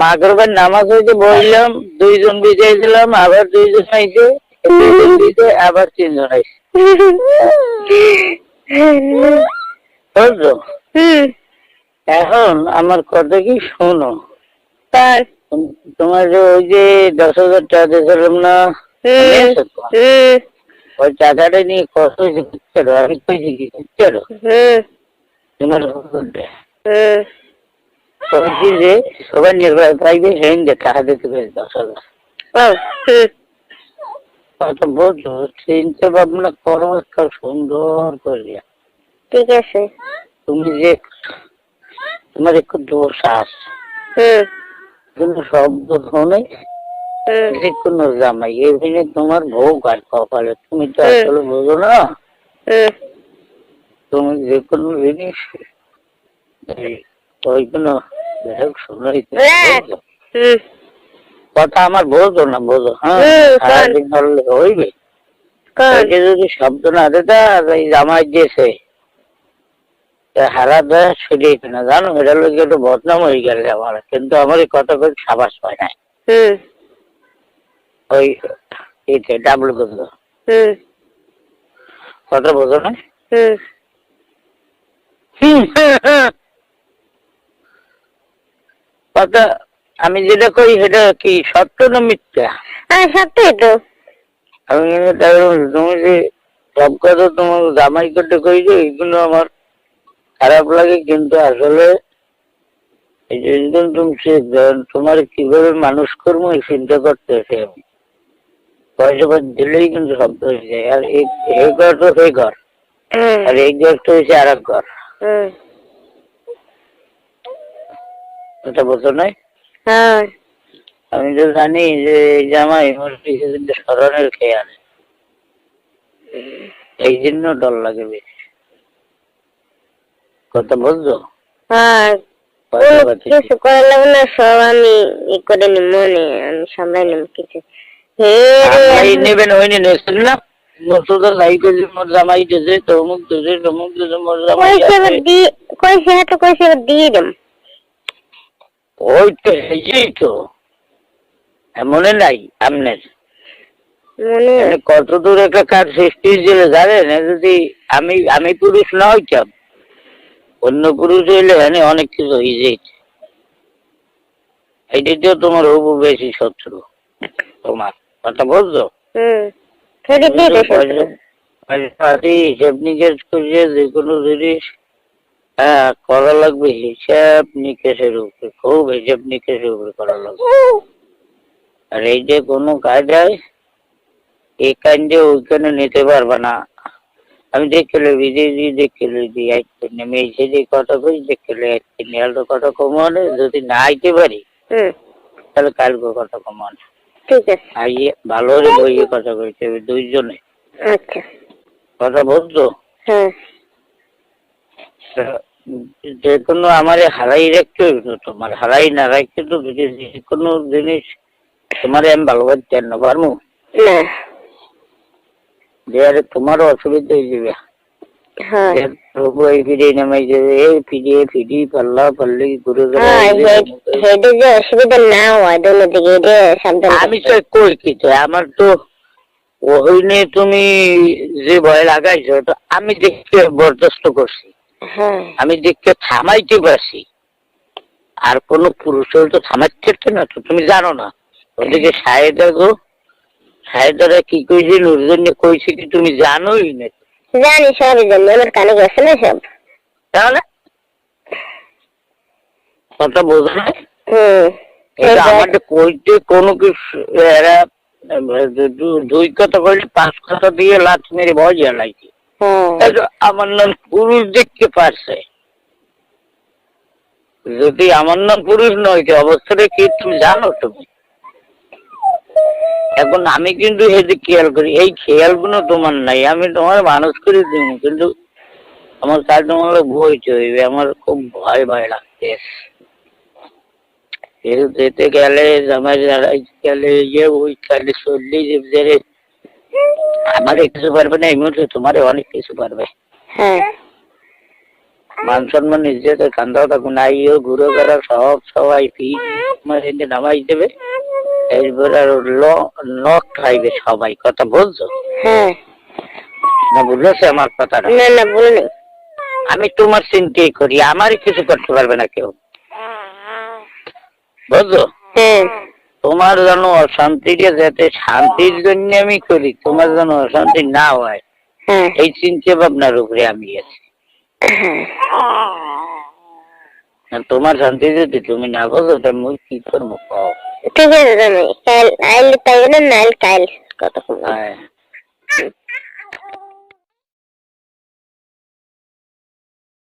মাগরবের নামাজ হইতে বললাম দুইজন বিজয় দিলাম আবার দুইজন আইছে দুইজন আবার তিনজন আইছে। এখন আমার কথা কি শোনো? তোমার যে ওই যে দশ হাজার টাকা দিয়েছিলাম না ওই টাকাটা নিয়ে কষ্ট হয়েছে আমি কইছি কি তোমার হুম কথা বলছো চিন্তা ভাবনা করো একটা সুন্দর করিয়া ঠিক আছে। তুমি যে তোমার একটু দোষ আছে। হুম। কিন্তু শব্দ শুনে যে কোনো জামাই এখানে তোমার ভোগ আর কপালে। তুমি তো আসলে বোঝো না। তুমি যে কোনো জিনিস ওই কোনো হ্যাঁ। কথা আমার বোঝো না বোঝো হ্যাঁ? সারাদিন ধরলে হইবে। কোন। যদি শব্দ না দিতা এই জামাই দিয়েছে হারা দেয় সেটাই কিনা জানো? এটা লোক একটু বদনাম হয়ে গেলে আমার। কিন্তু আমার এই কথা করে সাবাস পায় না হুম। ওই এইটা ডাবল কথা বোঝো না? হুম। কথা আমি যেটা করি সেটা কি সত্য না মিথ্যা? হ্যাঁ তো আমি কিন্তু তাই তুমি যে সব কথা তোমার জামাই করতে করি যে আমার খারাপ লাগে কিন্তু আসলে এই যে একদম তুমি তোমার কীভাবে মানুষ করব এই চিন্তা করতেছে। আমি পয়সা পাতি দিলেই কিন্তু শব্দ হয়ে যায় আর এই এই ঘর তো সেই ঘর। আর এই ঘর তো হয়েছে আর এক ঘর এটা বোঝো নাই হ্যাঁ। আমি তো জানি যে এই জামাই আমার কিছুদিন স্মরণের খেয়ে আনে। এই জন্য ডর লাগে বেশি। কথা বুঝছ? হ্যাঁ। কিছু। করার লাগবে না সব আমি ই করে মনে আমি সামলাই নিম কিছু। না। মোর জামাই তমুক তমুক মোর জামাই কইছে দিয়ে দেম। ওই তো এই তো। মনে নাই আপনার কত দূর একটা কাজ সৃষ্টি হয়েছিল জানেন? যদি আমি আমি পুরুষ না হইতাম অন্য পুরুষ হইলে এখানে অনেক কিছু হয়ে যেত। এইটাই তো তোমার হবু বেশি শত্রু তোমার। কথা বলছো হিসেব নিকেশ করিয়ে যে কোনো জিনিস হ্যাঁ করা লাগবে হিসাব নিকেশের উপরে খুব হিসাব নিকেশের উপরে করা লাগবে। আর এই যে কোনো হয় এই কান্দে ওইখানে নিতে পারবে না। আমি দেখলে বিদেশি দেখলে দি আইতে নেমে এসে যে কথা কই দেখলে আইতে নিয়ালটা কথা কমানো যদি না আইতে পারি হুম। তাহলে কালকে কথা কমানো ঠিক আছে। আইয়ে ভালো করে বইয়ে কথা কইতে হবে দুইজনে। আচ্ছা। কথা বলতো হ্যাঁ। যে কোনো আমারে হারাই রাখতে হইব তোমার হারাই না রাখতে তো যে কোনো জিনিস তোমারে আমি ভালোবাসতে না পারব? যে তোমারও অসুবিধা হয়ে যাবে। হ্যাঁ। হ্যাঁ আমি তো কই কি আমার তো ওইনে তুমি যে ভয় লাগাইছো আমি দেখতে বরদাস্ত করছি। আমি দেখতে থামাইতে পারছি। আর কোন পুরুষ হলে তো থামাইতে পারতো না তো তুমি জানো না। ওদিকে সাহেদা গো সাহেদারা কি কইছে নুরজন্য কইছে কি তুমি জানোই না? জানি সবই জানি। আমার কানে গেছে না সব? তাহলে? কথা বোঝো না? এটা আমাদের কইতে কোনো কিছু এরা দুই কথা কইলে পাঁচ কথা দিয়ে লাথ মেরে ভয় হ্যাঁ যে আমার নাম পুরুষ দেখতে পারছে। যদি আমার নাম পুরুষ নয় তো অবস্থাটা কি তুমি জানো তুমি? এখন আমি কিন্তু সেদিক খেয়াল করি, এই খেয়ালগুলো তোমার নাই। আমি তোমার মানুষ করে দিব, কিন্তু আমার কাজ তোমার ভয় হইবে, আমার খুব ভয় ভয় লাগছে। যেতে গেলে যারা গেলে যে ওই কালে চললি যে আমারে কিছু পারবে না এই মুহূর্তে তোমারে অনেক কিছু পারবে। হ্যাঁ। মান সম্মান ইজ্জতে কান্দাও থাকুন আইও ঘুরে বেড়া সব সবাই পি তোমার এনে নামাই দেবে। এরপর আর লক খাইবে সবাই কথা বলছো? হ্যাঁ। না বুঝেছে আমার কথাটা? না না বলনি। আমি তোমার চিন্তাই করি আমারই কিছু করতে পারবে না কেউ। বুঝছ? হ্যাঁ। তোমার যেন অশান্তিটা যাতে শান্তির জন্য আমি করি তোমার যেন অশান্তি না হয় হ্যাঁ। এই চিন্তা ভাবনার উপরে আমি আছি। হ্যাঁ। তোমার শান্তি যদি তুমি না বলো তা মুই কি করব কও? ঠিক আছে কাল আইলে পাইবে না নাইলে কাল কত